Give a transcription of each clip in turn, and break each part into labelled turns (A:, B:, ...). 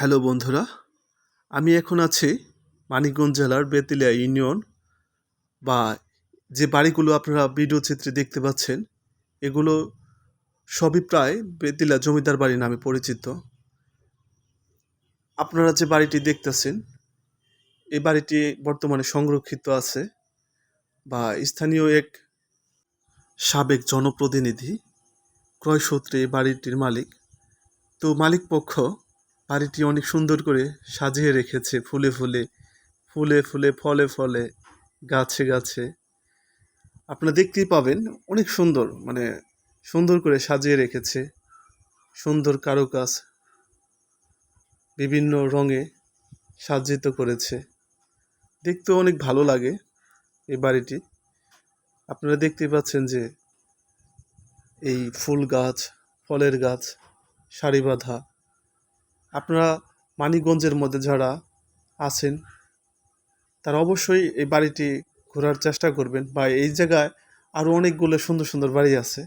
A: Hello বন্ধুরা, আমি এখন আছি মানিকগঞ্জ জেলার বেতিলিয়া ইউনিয়ন বা যে বাড়িগুলো আপনারা ভিডিও চিত্রে দেখতে পাচ্ছেন, এগুলো সবই প্রায় বেতিলা জমিদার বাড়ি নামে পরিচিত। আপনারা যে বাড়িটি দেখতেছেন এই বাড়িটি বর্তমানে সংরক্ষিত আছে বা স্থানীয় এক সাবেক জনপ্রতিনিধি ক্রয়সূত্রে এই বাড়িটির মালিক। তো মালিক পক্ষ বাড়িটি অনেক সুন্দর করে সাজিয়ে রেখেছে ফুলে ফুলে ফুলে ফুলে, ফলে ফলে, গাছে গাছে। আপনারা দেখতেই পাবেন অনেক সুন্দর মানে সুন্দর করে সাজিয়ে রেখেছে, সুন্দর কারুকাজ বিভিন্ন রঙে সাজ্জিত করেছে। দেখতেও অনেক ভালো লাগে এই বাড়িটি। আপনারা দেখতে পাচ্ছেন যে এই ফুল গাছ, ফলের গাছ, সারি বাঁধা আপনারা মানিকগঞ্জের মধ্যে যারা আছেন, তারা অবশ্যই এই বাড়িটি ঘোরার চেষ্টা করবেন বা এই জায়গায় আরও অনেকগুলো সুন্দর সুন্দর বাড়ি আছে।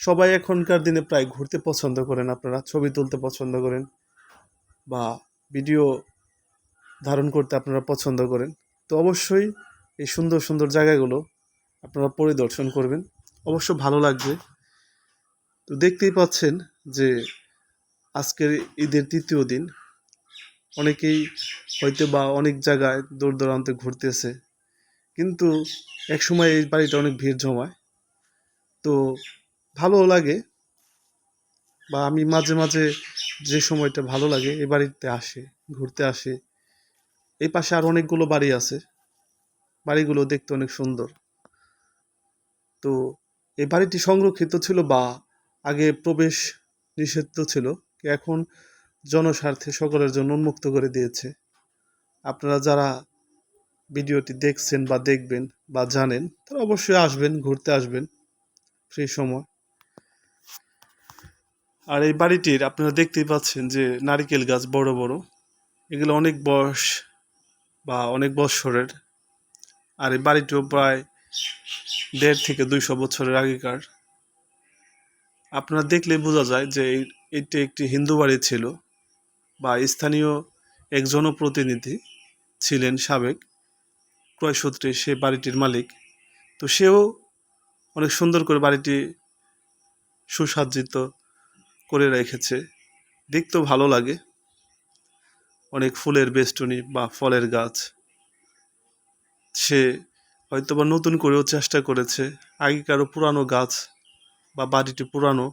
A: সবাই এখনকার দিনে প্রায় ঘুরতে পছন্দ করেন আপনারা, ছবি তুলতে পছন্দ করেন বা ভিডিও ধারণ করতে আপনারা পছন্দ করেন। তো অবশ্যই এই সুন্দর সুন্দর জায়গাগুলো আপনারা পরিদর্শন করবেন। অবশ্য ভালো লাগবে। তো দেখতেই পাচ্ছেন যে আজকের ঈদের তৃতীয় দিন। অনেকেই হয়তো বা অনেক জায়গায় দূর দূরান্তে ঘুরতেছে। কিন্তু এক সময় এই বাড়িটা অনেক ভিড় জমায়। তো ভালো লাগে বা আমি মাঝে মাঝে যে সময়টা ভালো লাগে এই বাড়িতে আসে, ঘুরতে আসে। এই পাশে আর অনেকগুলো বাড়ি আছে। বাড়িগুলো দেখতে অনেক সুন্দর। তো এই বাড়িটি সংরক্ষিত ছিল বা আগে প্রবেশ নিষিদ্ধ ছিল। এখন জনস্বার্থে সকলের জন্য উন্মুক্ত করে দিয়েছে। আপনারা যারা ভিডিওটি দেখছেন বা দেখবেন বা জানেন, তারা অবশ্যই আসবেন, ঘুরতে আসবেন ফ্রি সময়। আর এই বাড়িটির আপনারা দেখতেই পাচ্ছেন যে নারিকেল গাছ বড় বড়। এগুলো অনেক বয়স বা অনেক বৎসরের। আর এই বাড়িটিও প্রায় দেড় থেকে দুইশো বছরের আগেকার। আপনারা দেখলে বোঝা যায় যে এটি একটি হিন্দু বাড়ি ছিল বা স্থানীয় এক জনপ্রতিনিধি ছিলেন সাবেক ক্রয়সূত্রে সে বাড়িটির মালিক। তো সেও অনেক সুন্দর করে বাড়িটি সুসজ্জিত করে রেখেছে। দেখতেও ভালো লাগে। অনেক ফুলের বেষ্টনী বা ফলের গাছ। সে হয়তো বা নতুন করেও চেষ্টা করেছে। আগেকারও পুরানো গাছ বা বাড়িটি পুরানো,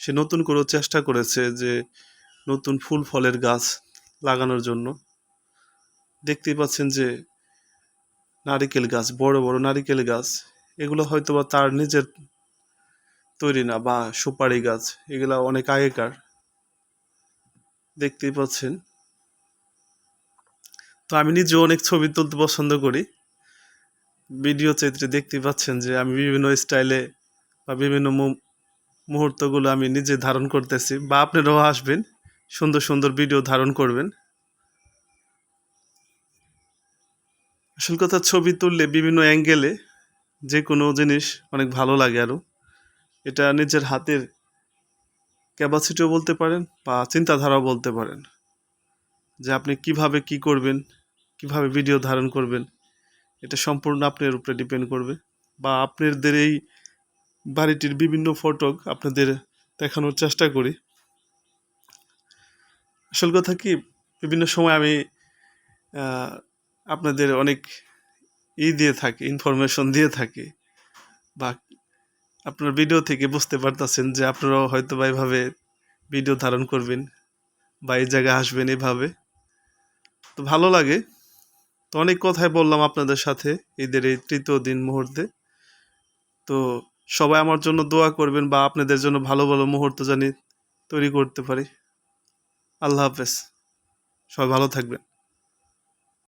A: সে নতুন করেও চেষ্টা করেছে যে নতুন ফুল ফলের গাছ লাগানোর জন্য। দেখতেই পাচ্ছেন যে নারিকেল গাছ, বড় বড় নারিকেল গাছ, এগুলো হয়তো বা তার নিজের তৈরি না বা সুপারি গাছ, এগুলো অনেক আগেকার। দেখতেই পাচ্ছেন। তো আমি নিজেও অনেক ছবি তুলতে পছন্দ করি। ভিডিও চিত্রে দেখতে পাচ্ছেন যে আমি বিভিন্ন স্টাইলে বা বিভিন্ন মুহূর্তগুলো আমি নিজে ধারণ করতেছি বা আপনারাও আসবেন, সুন্দর সুন্দর ভিডিও ধারণ করবেন। আসল কথা, ছবি তুললে বিভিন্ন অ্যাঙ্গেলে যে কোনো জিনিস অনেক ভালো লাগে আরও এটা নিজের হাতের ক্যাপাসিটিও বলতে পারেন বা চিন্তাধারাও বলতে পারেন যে আপনি কীভাবে কি করবেন, কীভাবে ভিডিও ধারণ করবেন, এটা সম্পূর্ণ আপনার উপরে ডিপেন্ড করবে বা আপনাদের এই বাড়িটির বিভিন্ন ফটো আপনাদের দেখানোর চেষ্টা করি। আসল কথা কি, বিভিন্ন সময় আমি আপনাদের অনেক ই দিয়ে থাকি ইনফরমেশন দিয়ে থাকি বা আপনার ভিডিও থেকে বুঝতে পারতেছেন যে আপনারাও হয়তো বা এভাবে ভিডিও ধারণ করবেন বা এই জায়গায় আসবেন এভাবে। তো ভালো লাগে। তো অনেক কথাই বললাম আপনাদের সাথে ঈদের এই তৃতীয় দিন মুহূর্তে। তো সবাই আমার জন্য দোয়া করবেন বা আপনাদের জন্য ভালো ভালো মুহূর্ত জানি তৈরি করতে পারি। আল্লাহ হাফেজ। সবাই ভালো থাকবেন।